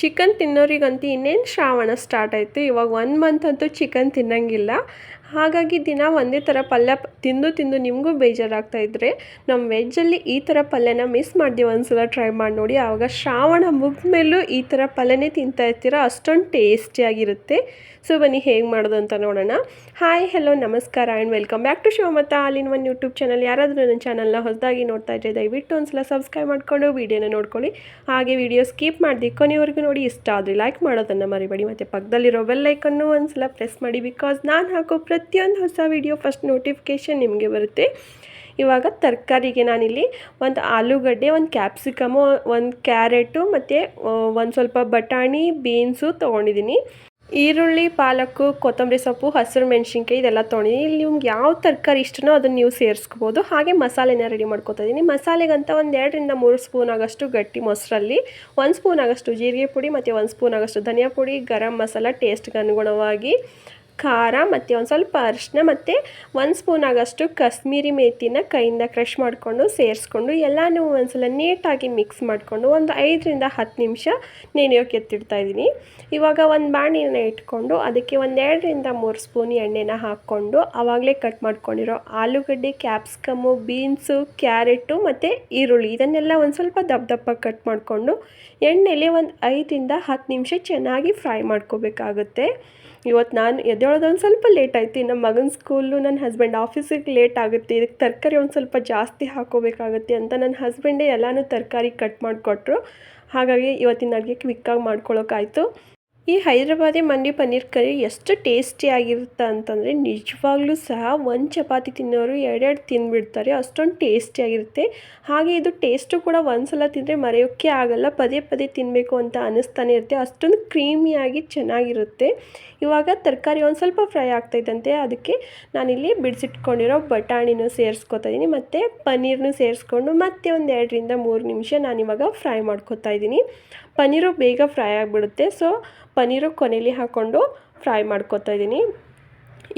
Chicken ತಿನ್ನೋರಿಗಂತೂ ಇನ್ನೇನು Shravana start ಆಯಿತು. ಇವಾಗ ಒನ್ ಮಂತ್ ಅಂತೂ ಚಿಕನ್ ತಿನ್ನಂಗಿಲ್ಲ. ಹಾಗಾಗಿ ದಿನ ಒಂದೇ ಥರ ಪಲ್ಯ ತಿಂದು ತಿಂದು ನಿಮಗೂ ಬೇಜಾರಾಗ್ತಾ ಇದ್ದರೆ ನಮ್ಮ ವೆಜ್ಜಲ್ಲಿ ಈ ಥರ ಪಲ್ಯನ ಮಿಸ್ ಮಾಡ್ದೀವಿ ಒಂದ್ಸಲ ಟ್ರೈ ಮಾಡಿ ನೋಡಿ. ಆವಾಗ ಶ್ರಾವಣ ಮುಗಿದ ಮೇಲೂ ಈ ಥರ ಪಲ್ಯನೇ ತಿಂತಾ ಇರ್ತೀರ. ಅಷ್ಟೊಂದು ಟೇಸ್ಟಿಯಾಗಿರುತ್ತೆ ಸೊ ಬನ್ನಿ, ಹೇಗೆ ಮಾಡೋದು ಅಂತ ನೋಡೋಣ. ಹಾಯ್ ಹಲೋ ನಮಸ್ಕಾರ ಆ್ಯಂಡ್ ವೆಲ್ಕಮ್ ಬ್ಯಾಕ್ ಟು ಶಿವಮತ್ತ ಅಲ್ಲಿನ ಒನ್ ಯೂಟ್ಯೂಬ್ ಚಾನಲ್ ಯಾರಾದರೂ ನನ್ನ ಚಾನಲ್ನ ಹೊಸದಾಗಿ ನೋಡ್ತಾ ಇದ್ದರೆ ದಯವಿಟ್ಟು ಒಂದ್ಸಲ ಸಬ್ಸ್ಕ್ರೈಬ್ ಮಾಡಿಕೊಂಡು ವೀಡಿಯೋನ ನೋಡ್ಕೊಳ್ಳಿ. ಹಾಗೆ ವೀಡಿಯೋ ಸ್ಕಿಪ್ ಮಾಡಿ ಕೊನೆವರೆಗೂ ನೋಡಿ, ಇಷ್ಟ ಆದರೆ ಲೈಕ್ ಮಾಡೋದನ್ನು ಮರಿಬೇಡಿ. ಮತ್ತು ಪಕ್ಕದಲ್ಲಿರೋ ಬೆಲ್ ಒಂದು ಸಲ ಪ್ರೆಸ್ ಮಾಡಿ ಬಿಕಾಸ್ ನಾನು ಹಾಕೋ ಪ್ರತಿಯೊಂದು ಹೊಸ ವೀಡಿಯೋ ಫಸ್ಟ್ ನೋಟಿಫಿಕೇಷನ್ ನಿಮಗೆ ಬರುತ್ತೆ. ಇವಾಗ ತರಕಾರಿಗೆ ನಾನಿಲ್ಲಿ ಒಂದು ಆಲೂಗಡ್ಡೆ, ಒಂದು ಕ್ಯಾಪ್ಸಿಕಮು ಒಂದು ಕ್ಯಾರೆಟು ಮತ್ತು ಒಂದು ಸ್ವಲ್ಪ ಬಟಾಣಿ ಬೀನ್ಸು ತೊಗೊಂಡಿದ್ದೀನಿ. ಈರುಳ್ಳಿ ಪಾಲಕ್ಕು ಕೊತ್ತಂಬರಿ ಸೊಪ್ಪು, ಹಸಿರು, ಮೆಣಸಿನ್ಕಾಯಿ ಇದೆಲ್ಲ ತೊಗೊಂಡಿದ್ದೀನಿ ಇಲ್ಲಿ ನಿಮ್ಗೆ ಯಾವ ತರಕಾರಿ ಇಷ್ಟನೋ ಅದನ್ನು ನೀವು ಸೇರಿಸ್ಕೋಬೋದು. ಹಾಗೆ ಮಸಾಲೆನ ರೆಡಿ ಮಾಡ್ಕೊತಾ ಇದ್ದೀನಿ ಮಸಾಲೆಗಂತ ಒಂದು ಎರಡರಿಂದ ಮೂರು ಸ್ಪೂನ್ ಆಗಷ್ಟು ಗಟ್ಟಿ ಮೊಸರಲ್ಲಿ, ಒಂದು ಸ್ಪೂನ್ ಆಗಷ್ಟು ಜೀರಿಗೆ ಪುಡಿ ಮತ್ತು ಒಂದು ಸ್ಪೂನ್ ಆಗಷ್ಟು ಧನಿಯಾ ಪುಡಿ, ಗರಂ ಮಸಾಲ ಟೇಸ್ಟ್ಗೆ ಅನುಗುಣವಾಗಿ ಖಾರ ಮತ್ತು ಒಂದು ಸ್ವಲ್ಪ ಅರಿಶಿನ ಮತ್ತು ಒಂದು ಸ್ಪೂನ್ ಆಗೋಷ್ಟು ಕಾಶ್ಮೀರಿ ಮೇಥಿನ ಕೈಯಿಂದ ಕ್ರಷ್ ಮಾಡಿಕೊಂಡು ಸೇರಿಸ್ಕೊಂಡು ಎಲ್ಲನೂ ಒಂದ್ಸಲ ನೀಟಾಗಿ ಮಿಕ್ಸ್ ಮಾಡಿಕೊಂಡು ಒಂದು ಐದರಿಂದ ಹತ್ತು ನಿಮಿಷ ನೆನೆಯೋಕೆ ಎತ್ತಿಡ್ತಾ ಇದ್ದೀನಿ ಇವಾಗ ಒಂದು ಬಾಣಿನ ಇಟ್ಕೊಂಡು ಅದಕ್ಕೆ ಒಂದು ಎರಡರಿಂದ ಮೂರು ಸ್ಪೂನ್ ಎಣ್ಣೆನ ಹಾಕ್ಕೊಂಡು ಆವಾಗಲೇ ಕಟ್ ಮಾಡ್ಕೊಂಡಿರೋ ಆಲೂಗಡ್ಡೆ ಕ್ಯಾಪ್ಸಿಕಮ್ಮು ಬೀನ್ಸು ಕ್ಯಾರೆಟು ಮತ್ತು ಈರುಳ್ಳಿ ಇದನ್ನೆಲ್ಲ ಒಂದು ಸ್ವಲ್ಪ ದಪ್ಪ ದಪ್ಪ ಕಟ್ ಮಾಡಿಕೊಂಡು ಎಣ್ಣೆಲಿ ಒಂದು ಐದರಿಂದ ಹತ್ತು ನಿಮಿಷ ಚೆನ್ನಾಗಿ ಫ್ರೈ ಮಾಡ್ಕೋಬೇಕಾಗುತ್ತೆ. ಇವತ್ತು ನಾನು ಎದ್ದೇಳೋದು ಒಂದು ಸ್ವಲ್ಪ ಲೇಟ್ ಆಯ್ತು. ನಮ್ಮ ಮಗನ ಸ್ಕೂಲು ನನ್ನ ಹಸ್ಬೆಂಡ್ ಆಫೀಸಿಗೆ ಲೇಟ್ ಆಗುತ್ತೆ. ಇದಕ್ಕೆ ತರಕಾರಿ ಒಂದು ಸ್ವಲ್ಪ ಜಾಸ್ತಿ ಹಾಕೋಬೇಕಾಗುತ್ತೆ ಅಂತ ನನ್ನ ಹಸ್ಬೆಂಡೇ ಎಲ್ಲನೂ ತರಕಾರಿ ಕಟ್ ಮಾಡಿಕೊಟ್ರು. ಹಾಗಾಗಿ ಇವತ್ತಿನ ಅಡುಗೆ ಕ್ವಿಕ್ಕಾಗಿ ಮಾಡ್ಕೊಳ್ಳೋಕ್ಕಾಯ್ತು ಈ ಹೈದರಾಬಾದಿ ಮಂಡಿ ಪನ್ನೀರ್ ಕರಿ ಎಷ್ಟು ಟೇಸ್ಟಿಯಾಗಿರುತ್ತೆ ಅಂತಂದರೆ ನಿಜವಾಗ್ಲೂ ಸಹ ಒಂದು ಚಪಾತಿ ತಿನ್ನೋರು ಎರಡೆರಡು ತಿಂದುಬಿಡ್ತಾರೆ ಅಷ್ಟೊಂದು ಟೇಸ್ಟಿಯಾಗಿರುತ್ತೆ ಹಾಗೆ ಇದು ಟೇಸ್ಟು ಕೂಡ ಒಂದು ಸಲ ತಿಂದರೆ ಮರೆಯೋಕ್ಕೆ ಆಗಲ್ಲ, ಪದೇ ಪದೇ ತಿನ್ನಬೇಕು ಅಂತ ಅನ್ನಿಸ್ತಾನೆ ಇರುತ್ತೆ. ಅಷ್ಟೊಂದು ಕ್ರೀಮಿಯಾಗಿ ಚೆನ್ನಾಗಿರುತ್ತೆ. ಇವಾಗ ತರಕಾರಿ ಒಂದು ಸ್ವಲ್ಪ ಫ್ರೈ ಆಗ್ತಾಯಿದ್ದಂತೆ ಅದಕ್ಕೆ ನಾನಿಲ್ಲಿ ಬಿಡಿಸಿಟ್ಕೊಂಡಿರೋ ಬಟಾಣಿನೂ ಸೇರಿಸ್ಕೊತಾ ಇದ್ದೀನಿ ಮತ್ತು ಪನ್ನೀರ್ನೂ ಸೇರಿಸ್ಕೊಂಡು ಮತ್ತೆ ಒಂದು ಎರಡರಿಂದ ಮೂರು ನಿಮಿಷ ನಾನಿವಾಗ ಫ್ರೈ ಮಾಡ್ಕೊತಾ ಇದ್ದೀನಿ ಪನ್ನೀರು ಬೇಗ ಫ್ರೈ ಆಗಿಬಿಡುತ್ತೆ. ಸೊ ಪನ್ನೀರು ಕೊನೆಯಲ್ಲಿ ಹಾಕ್ಕೊಂಡು ಫ್ರೈ ಮಾಡ್ಕೊತಾ ಇದ್ದೀನಿ.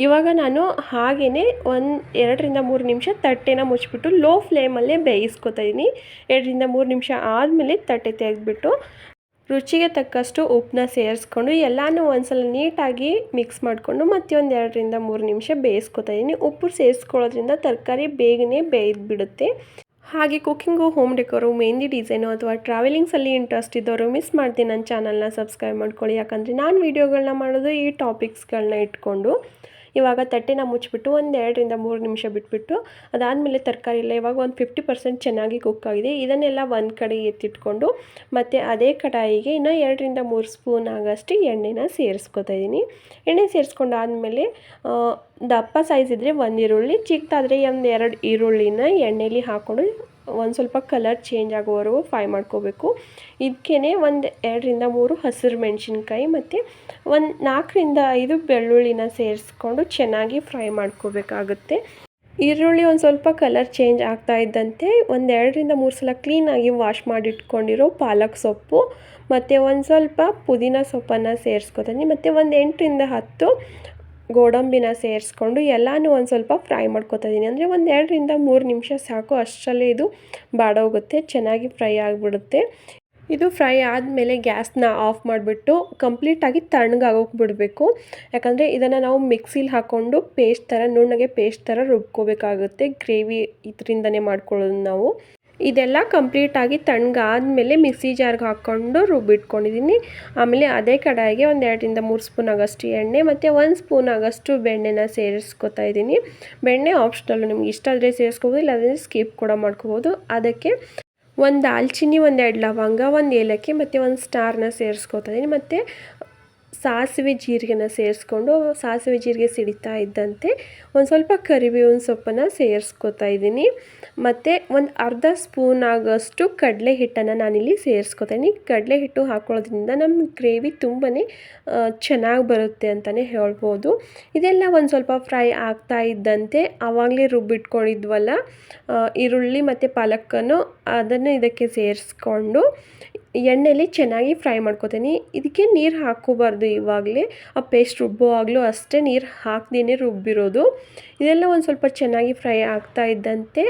ಇವಾಗ ನಾನು ಹಾಗೆಯೇ ಒಂದು ಎರಡರಿಂದ ಮೂರು ನಿಮಿಷ ತಟ್ಟೆನ ಮುಚ್ಚಿಬಿಟ್ಟು ಲೋ ಫ್ಲೇಮಲ್ಲೇ ಬೇಯಿಸ್ಕೊತಾ ಇದ್ದೀನಿ. ಎರಡರಿಂದ ಮೂರು ನಿಮಿಷ ಆದಮೇಲೆ ತಟ್ಟೆ ತೆಗೆದುಬಿಟ್ಟು ರುಚಿಗೆ ತಕ್ಕಷ್ಟು ಉಪ್ಪನ್ನ ಸೇರಿಸ್ಕೊಂಡು ಎಲ್ಲನೂ ಒಂದ್ಸಲ ನೀಟಾಗಿ ಮಿಕ್ಸ್ ಮಾಡಿಕೊಂಡು ಮತ್ತೆ ಒಂದು ಎರಡರಿಂದ ಮೂರು ನಿಮಿಷ ಬೇಯಿಸ್ಕೊತಾ ಇದ್ದೀನಿ. ಉಪ್ಪು ಸೇರಿಸ್ಕೊಳ್ಳೋದ್ರಿಂದ ತರಕಾರಿ ಬೇಗನೆ ಬೇಯ್ದುಬಿಡುತ್ತೆ. ಹಾಗೆ cooking home decor, mehendi design ಅಥವಾ ಟ್ರಾವೆಲಿಂಗ್ಸಲ್ಲಿ ಇಂಟ್ರೆಸ್ಟ್ ಇದ್ದವರು ಮಿಸ್ ಮಾಡ್ತೀನಿ ನನ್ನ ಚಾನಲ್ನ ಸಬ್ಸ್ಕ್ರೈಬ್ ಮಾಡ್ಕೊಳ್ಳಿ. ಯಾಕಂದರೆ ನಾನು ವೀಡಿಯೋಗಳನ್ನ ಮಾಡೋದು ಈ ಟಾಪಿಕ್ಸ್ಗಳನ್ನ ಇಟ್ಕೊಂಡು. ಇವಾಗ ತಟ್ಟೆನ ಮುಚ್ಚಿಬಿಟ್ಟು ಒಂದು ಎರಡರಿಂದ ಮೂರು ನಿಮಿಷ ಬಿಟ್ಬಿಟ್ಟು ಅದಾದಮೇಲೆ ತರಕಾರಿ ಎಲ್ಲ ಇವಾಗ ಒಂದು ಫಿಫ್ಟಿ ಪರ್ಸೆಂಟ್ ಚೆನ್ನಾಗಿ ಕುಕ್ ಆಗಿದೆ. ಇದನ್ನೆಲ್ಲ ಒಂದು ಕಡೆ ಎತ್ತಿಟ್ಕೊಂಡು ಮತ್ತು ಅದೇ ಕಡಾಯಿಗೆ ಇನ್ನೂ ಎರಡರಿಂದ ಮೂರು ಸ್ಪೂನ್ ಆಗಷ್ಟು ಎಣ್ಣೆನ ಸೇರಿಸ್ಕೊತಾ ಇದ್ದೀನಿ ಎಣ್ಣೆ ಸೇರಿಸ್ಕೊಂಡು ಆದಮೇಲೆ ದಪ್ಪ ಸೈಜ್ ಇದ್ದರೆ ಒಂದು ಈರುಳ್ಳಿ, ಚಿಕ್ಕದಾದರೆ ಒಂದು ಎರಡು ಈರುಳ್ಳಿನ ಎಣ್ಣೆಲಿ ಹಾಕ್ಕೊಂಡು ಒಂದು ಸ್ವಲ್ಪ ಕಲರ್ ಚೇಂಜ್ ಆಗೋವರೆಗೂ ಫ್ರೈ ಮಾಡ್ಕೋಬೇಕು. ಇದಕ್ಕೇ ಒಂದು ಎರಡರಿಂದ ಮೂರು ಹಸಿರು ಮೆಣಸಿನ್ಕಾಯಿ ಮತ್ತು ಒಂದು ನಾಲ್ಕರಿಂದ ಐದು ಬೆಳ್ಳುಳ್ಳಿನ ಸೇರಿಸ್ಕೊಂಡು ಚೆನ್ನಾಗಿ ಫ್ರೈ ಮಾಡ್ಕೋಬೇಕಾಗುತ್ತೆ. ಈರುಳ್ಳಿ ಒಂದು ಸ್ವಲ್ಪ ಕಲರ್ ಚೇಂಜ್ ಆಗ್ತಾ ಇದ್ದಂತೆ ಒಂದು ಎರಡರಿಂದ ಮೂರು ಸಲ ಕ್ಲೀನಾಗಿ ವಾಶ್ ಮಾಡಿಟ್ಕೊಂಡಿರೋ ಪಾಲಕ್ ಸೊಪ್ಪು ಮತ್ತು ಒಂದು ಸ್ವಲ್ಪ ಪುದೀನ ಸೊಪ್ಪನ್ನು ಸೇರಿಸ್ಕೊತೀನಿ. ಮತ್ತು ಒಂದು ಎಂಟರಿಂದ ಹತ್ತು ಗೋಡಂಬಿನ ಸೇರಿಸ್ಕೊಂಡು ಎಲ್ಲನೂ ಒಂದು ಸ್ವಲ್ಪ ಫ್ರೈ ಮಾಡ್ಕೊತಾ ಇದ್ದೀನಿ ಅಂದರೆ ಒಂದು ಎರಡರಿಂದ ಮೂರು ನಿಮಿಷ ಸಾಕು, ಅಷ್ಟರಲ್ಲೇ ಇದು ಬಾಡೋಗುತ್ತೆ, ಚೆನ್ನಾಗಿ ಫ್ರೈ ಆಗಿಬಿಡುತ್ತೆ. ಇದು ಫ್ರೈ ಆದಮೇಲೆ ಗ್ಯಾಸ್ನ ಆಫ್ ಮಾಡಿಬಿಟ್ಟು ಕಂಪ್ಲೀಟಾಗಿ ತಣ್ಣಗಾಗೋಕೆ ಬಿಡಬೇಕು. ಯಾಕಂದರೆ ಇದನ್ನು ನಾವು ಮಿಕ್ಸಿಲಿ ಹಾಕ್ಕೊಂಡು ಪೇಸ್ಟ್ ಥರ, ನುಣ್ಣಗೆ ಪೇಸ್ಟ್ ಥರ ರುಬ್ಕೋಬೇಕಾಗುತ್ತೆ, ಗ್ರೇವಿ ಇದರಿಂದನೇ ಮಾಡ್ಕೊಳ್ಳೋದು ನಾವು. ಇದೆಲ್ಲ ಕಂಪ್ಲೀಟಾಗಿ ತಣ್ಣಗಾದ್ಮೇಲೆ ಮಿಕ್ಸಿ ಜಾರ್ಗೆ ಹಾಕ್ಕೊಂಡು ರುಬ್ಬಿಟ್ಕೊಂಡಿದ್ದೀನಿ ಆಮೇಲೆ ಅದೇ ಕಡಾಯಿಗೆ ಒಂದು ಎರಡರಿಂದ ಮೂರು ಸ್ಪೂನ್ ಆಗಷ್ಟು ಎಣ್ಣೆ ಮತ್ತು ಒಂದು ಸ್ಪೂನ್ ಆಗಷ್ಟು ಬೆಣ್ಣೆನ ಸೇರಿಸ್ಕೊತಾ ಇದ್ದೀನಿ ಬೆಣ್ಣೆ ಆಪ್ಷನಲ್ಲು ನಿಮ್ಗೆ ಇಷ್ಟ ಆದರೆ ಸೇರಿಸ್ಕೋಬೋದು, ಇಲ್ಲಾಂದರೆ ಸ್ಕಿಪ್ ಕೂಡ ಮಾಡ್ಕೋಬೋದು. ಅದಕ್ಕೆ ಒಂದು ದಾಲ್ಚಿನ್ನಿ ಒಂದೆರಡು ಲವಂಗ, ಒಂದು ಏಲಕ್ಕಿ ಮತ್ತು ಒಂದು ಸ್ಟಾರ್ನ ಸೇರಿಸ್ಕೊತಾ ಇದ್ದೀನಿ ಮತ್ತು ಸಾಸಿವೆ ಜೀರಿಗೆನ ಸೇರಿಸ್ಕೊಂಡು ಸಾಸಿವೆ ಜೀರಿಗೆ ಸಿಡಿತಾ ಇದ್ದಂತೆ ಒಂದು ಸ್ವಲ್ಪ ಕರಿಬೇವಿನ ಸೊಪ್ಪನ್ನು ಸೇರಿಸ್ಕೊತಾ ಇದ್ದೀನಿ. ಮತ್ತು ಒಂದು ಅರ್ಧ ಸ್ಪೂನ್ ಆಗೋಷ್ಟು ಕಡಲೆ ಹಿಟ್ಟನ್ನು ನಾನಿಲ್ಲಿ ಸೇರಿಸ್ಕೊತಾ ಕಡಲೆ ಹಿಟ್ಟು ಹಾಕೊಳ್ಳೋದ್ರಿಂದ ನಮ್ಮ ಗ್ರೇವಿ ತುಂಬಾ ಚೆನ್ನಾಗಿ ಬರುತ್ತೆ ಅಂತಲೇ ಹೇಳ್ಬೋದು. ಇದೆಲ್ಲ ಒಂದು ಸ್ವಲ್ಪ ಫ್ರೈ ಆಗ್ತಾ ಇದ್ದಂತೆ ಆವಾಗಲೇ ರುಬ್ಬಿಟ್ಕೊಂಡಿದ್ವಲ್ಲ ಈರುಳ್ಳಿ ಮತ್ತು ಪಾಲಕನ್ನು ಅದನ್ನು ಇದಕ್ಕೆ ಸೇರಿಸ್ಕೊಂಡು ಎಣ್ಣೆಲಿ ಚೆನ್ನಾಗಿ ಫ್ರೈ ಮಾಡ್ಕೊತೀನಿ. ಇದಕ್ಕೆ ನೀರು ಹಾಕ್ಕೋಬಾರ್ದು ಇವಾಗಲೇ. ಆ ಪೇಸ್ಟ್ ರುಬ್ಬುವಾಗಲೂ ಅಷ್ಟೇ ನೀರು ಹಾಕ್ದೇ ರುಬ್ಬಿರೋದು. ಇದೆಲ್ಲ ಒಂದು ಸ್ವಲ್ಪ ಚೆನ್ನಾಗಿ ಫ್ರೈ ಆಗ್ತಾ ಇದ್ದಂತೆ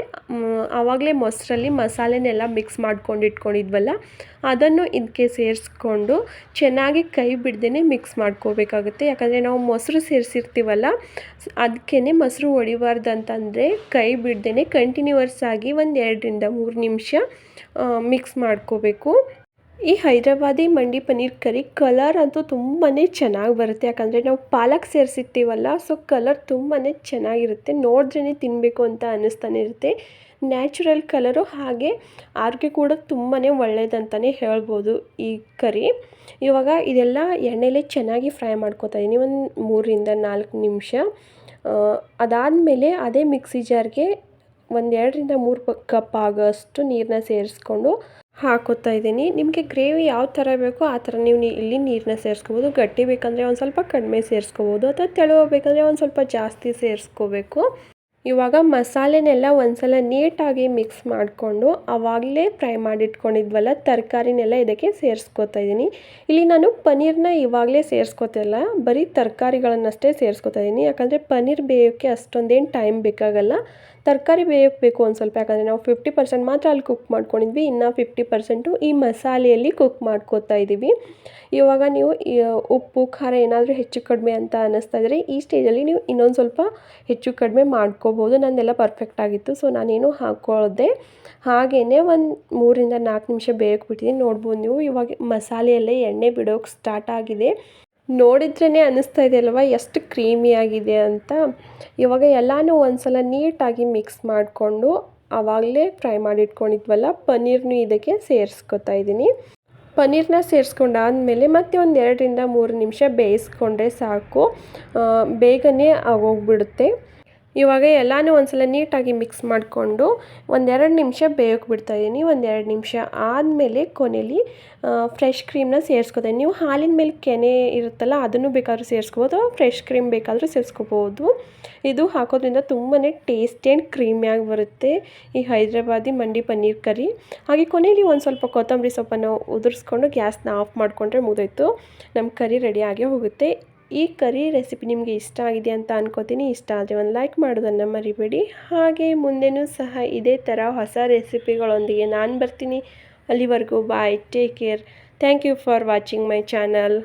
ಆವಾಗಲೇ ಮೊಸರಲ್ಲಿ ಮಸಾಲೆನೆಲ್ಲ ಮಿಕ್ಸ್ ಮಾಡ್ಕೊಂಡು ಇಟ್ಕೊಂಡಿದ್ವಲ್ಲ, ಅದನ್ನು ಇದಕ್ಕೆ ಸೇರಿಸ್ಕೊಂಡು ಚೆನ್ನಾಗಿ ಕೈ ಬಿಡ್ದೇ ಮಿಕ್ಸ್ ಮಾಡ್ಕೋಬೇಕಾಗುತ್ತೆ. ಯಾಕಂದರೆ ನಾವು ಮೊಸರು ಸೇರಿಸಿರ್ತೀವಲ್ಲ ಅದಕ್ಕೇ ಮೊಸರು ಹೊಡಿಬಾರ್ದು ಅಂತಂದರೆ ಕೈ ಬಿಡ್ದೇ ಕಂಟಿನ್ಯೂವರ್ಸ್ ಆಗಿ ಒಂದು ಎರಡರಿಂದ ಮೂರು ನಿಮಿಷ ಮಿಕ್ಸ್ ಮಾಡ್ಕೋಬೇಕು. ಈ ಹೈದ್ರಾಬಾದಿ ಮಂಡಿ ಪನ್ನೀರ್ ಕರಿ ಕಲರ್ ಅಂತೂ ತುಂಬಾ ಚೆನ್ನಾಗಿ ಬರುತ್ತೆ. ಯಾಕಂದರೆ ನಾವು ಪಾಲಕ್ ಸೇರಿಸಿರ್ತೀವಲ್ಲ, ಸೊ ಕಲರ್ ತುಂಬಾ ಚೆನ್ನಾಗಿರುತ್ತೆ. ನೋಡಿದ್ರೇ ತಿನ್ನಬೇಕು ಅಂತ ಅನ್ನಿಸ್ತಾನೆ ಇರುತ್ತೆ. ನ್ಯಾಚುರಲ್ ಕಲರು ಹಾಗೆ ಆರೋಗ್ಯ ಕೂಡ ತುಂಬಾ ಒಳ್ಳೆಯದಂತಲೇ ಹೇಳ್ಬೋದು ಈ ಕರಿ. ಇವಾಗ ಇದೆಲ್ಲ ಎಣ್ಣೆಲೆ ಚೆನ್ನಾಗಿ ಫ್ರೈ ಮಾಡ್ಕೊತಾ ಇದ್ದೀನಿ ಒಂದು ಮೂರರಿಂದ ನಾಲ್ಕು ನಿಮಿಷ. ಅದಾದಮೇಲೆ ಅದೇ ಮಿಕ್ಸಿ ಜಾರ್ಗೆ ಒಂದೆರಡರಿಂದ ಮೂರು ಕಪ್ ಆಗೋಷ್ಟು ನೀರನ್ನ ಸೇರಿಸ್ಕೊಂಡು ಹಾಕೋತಾ ಇದ್ದೀನಿ. ನಿಮಗೆ ಗ್ರೇವಿ ಯಾವ ಥರ ಬೇಕೋ ಆ ಥರ ನೀವು ಇಲ್ಲಿ ನೀರನ್ನ ಸೇರಿಸ್ಕೋಬೋದು. ಗಟ್ಟಿ ಬೇಕಂದರೆ ಒಂದು ಸ್ವಲ್ಪ ಕಡಿಮೆ ಸೇರಿಸ್ಕೋಬೋದು. ಅಥವಾ ತೆಳುವ ಬೇಕಂದರೆ ಒಂದು ಸ್ವಲ್ಪ ಜಾಸ್ತಿ ಸೇರಿಸ್ಕೋಬೇಕು. ಇವಾಗ ಮಸಾಲೆನೆಲ್ಲ ಒಂದ್ಸಲ ನೀಟಾಗಿ ಮಿಕ್ಸ್ ಮಾಡಿಕೊಂಡು ಆವಾಗಲೇ ಫ್ರೈ ಮಾಡಿಟ್ಕೊಂಡಿದ್ವಲ್ಲ, ತರಕಾರಿನೆಲ್ಲ ಇದಕ್ಕೆ ಸೇರಿಸ್ಕೊತಾ ಇದ್ದೀನಿ. ಇಲ್ಲಿ ನಾನು ಪನ್ನೀರ್ನ ಇವಾಗಲೇ ಸೇರಿಸ್ಕೊತಿಲ್ಲ ಬರೀ ತರಕಾರಿಗಳನ್ನಷ್ಟೇ ಸೇರಿಸ್ಕೊತಾ ಇದ್ದೀನಿ. ಯಾಕಂದರೆ ಪನ್ನೀರ್ ಬೇಯೋಕ್ಕೆ ಅಷ್ಟೊಂದೇನು ಟೈಮ್ ಬೇಕಾಗಲ್ಲ. ತರಕಾರಿ ಬೇಯೋಕ್ಕೆ ಬೇಕು ಒಂದು ಸ್ವಲ್ಪ, ಯಾಕಂದರೆ ನಾವು ಫಿಫ್ಟಿ ಪರ್ಸೆಂಟ್ ಮಾತ್ರ ಅಲ್ಲಿ ಕುಕ್ ಮಾಡ್ಕೊಂಡಿದ್ವಿ, ಇನ್ನು ಫಿಫ್ಟಿ ಪರ್ಸೆಂಟು ಈ ಮಸಾಲೆಯಲ್ಲಿ ಕುಕ್ ಮಾಡ್ಕೋತಾ ಇದ್ದೀವಿ. ಇವಾಗ ನೀವು ಉಪ್ಪು, ಖಾರ ಏನಾದರೂ ಹೆಚ್ಚು ಕಡಿಮೆ ಅಂತ ಅನ್ನಿಸ್ತಾ ಇದ್ದರೆ ಈ ಸ್ಟೇಜಲ್ಲಿ ನೀವು ಇನ್ನೊಂದು ಸ್ವಲ್ಪ ಹೆಚ್ಚು ಕಡಿಮೆ ಮಾಡ್ಕೋಬೋದು ನನ್ನೆಲ್ಲ ಪರ್ಫೆಕ್ಟ್ ಆಗಿತ್ತು. ಸೊ ನಾನೇನು ಹಾಕ್ಕೊಳ್ಳದೆ ಹಾಗೇ ಒಂದು ಮೂರಿಂದ ನಾಲ್ಕು ನಿಮಿಷ ಬೇಯಕ್ಕೆ ಬಿಟ್ಟಿದ್ದೀನಿ ನೋಡ್ಬೋದು ನೀವು, ಇವಾಗ ಮಸಾಲೆಯಲ್ಲೇ ಎಣ್ಣೆ ಬಿಡೋಕ್ಕೆ ಸ್ಟಾರ್ಟ್ ಆಗಿದೆ. ನೋಡಿದ್ರೇ ಅನ್ನಿಸ್ತಾ ಇದೆ ಅಲ್ವಾ, ಎಷ್ಟು ಕ್ರೀಮಿಯಾಗಿದೆ ಅಂತ. ಇವಾಗ ಎಲ್ಲನೂ ಒಂದ್ಸಲ ನೀಟಾಗಿ ಮಿಕ್ಸ್ ಮಾಡಿಕೊಂಡು ಆವಾಗಲೇ ಫ್ರೈ ಮಾಡಿಟ್ಕೊಂಡಿದ್ವಲ್ಲ, ಪನ್ನೀರ್ನು ಇದಕ್ಕೆ ಸೇರಿಸ್ಕೊತಾ ಇದ್ದೀನಿ ಪನ್ನೀರ್ನ ಸೇರಿಸ್ಕೊಂಡಾದಮೇಲೆ ಮತ್ತೆ ಒಂದು ಎರಡರಿಂದ ಮೂರು ನಿಮಿಷ ಬೇಯಿಸ್ಕೊಂಡ್ರೆ ಸಾಕು. ಬೇಗನೆ ಆಗೋಗ್ಬಿಡುತ್ತೆ. ಇವಾಗ ಎಲ್ಲನೂ ಒಂದ್ಸಲ ನೀಟಾಗಿ ಮಿಕ್ಸ್ ಮಾಡಿಕೊಂಡು ಒಂದೆರಡು ನಿಮಿಷ ಬೇಯೋಕೆ ಬಿಡ್ತಾಯಿದ್ದೀನಿ ಒಂದೆರಡು ನಿಮಿಷ ಆದಮೇಲೆ ಕೊನೆಯಲ್ಲಿ ಫ್ರೆಶ್ ಕ್ರೀಮ್ನ ಸೇರಿಸ್ಕೋತೀನಿ. ನೀವು ಹಾಲಿನ ಮೇಲೆ ಕೆನೆ ಇರುತ್ತಲ್ಲ, ಅದನ್ನು ಬೇಕಾದರೂ ಸೇರಿಸ್ಕೋಬೋದು. ಫ್ರೆಶ್ ಕ್ರೀಮ್ ಬೇಕಾದರೂ ಸೇರಿಸ್ಕೋಬೋದು. ಇದು ಹಾಕೋದ್ರಿಂದ ತುಂಬಾ ಟೇಸ್ಟಿ ಆ್ಯಂಡ್ ಕ್ರೀಮಿಯಾಗಿ ಬರುತ್ತೆ. ಈ ಹೈದ್ರಾಬಾದಿ ಮಂಡಿ ಪನ್ನೀರ್ ಕರಿ. ಹಾಗೆ ಕೊನೆಯಲ್ಲಿ ಒಂದು ಸ್ವಲ್ಪ ಕೊತ್ತಂಬರಿ ಸೊಪ್ಪನ್ನು ಉದುರಿಸ್ಕೊಂಡು ಗ್ಯಾಸ್ನ ಆಫ್ ಮಾಡಿಕೊಂಡ್ರೆ ಮುಗಿದೋಯ್ತು ನಮ್ಮ ಕರಿ ರೆಡಿ ಹೋಗುತ್ತೆ. ಈ ಕರಿ ರೆಸಿಪಿ ನಿಮಗೆ ಇಷ್ಟ ಆಗಿದೆ ಅಂತ ಅನ್ಕೋತೀನಿ. ಇಷ್ಟ ಆದರೆ ಒಂದು ಲೈಕ್ ಮಾಡೋದನ್ನು ಮರಿಬೇಡಿ. ಹಾಗೆ ಮುಂದೆನೂ ಸಹ ಇದೇ ಥರ ಹೊಸ ರೆಸಿಪಿಗಳೊಂದಿಗೆ ನಾನು ಬರ್ತೀನಿ. ಅಲ್ಲಿವರೆಗೂ bye take care thank you for watching my channel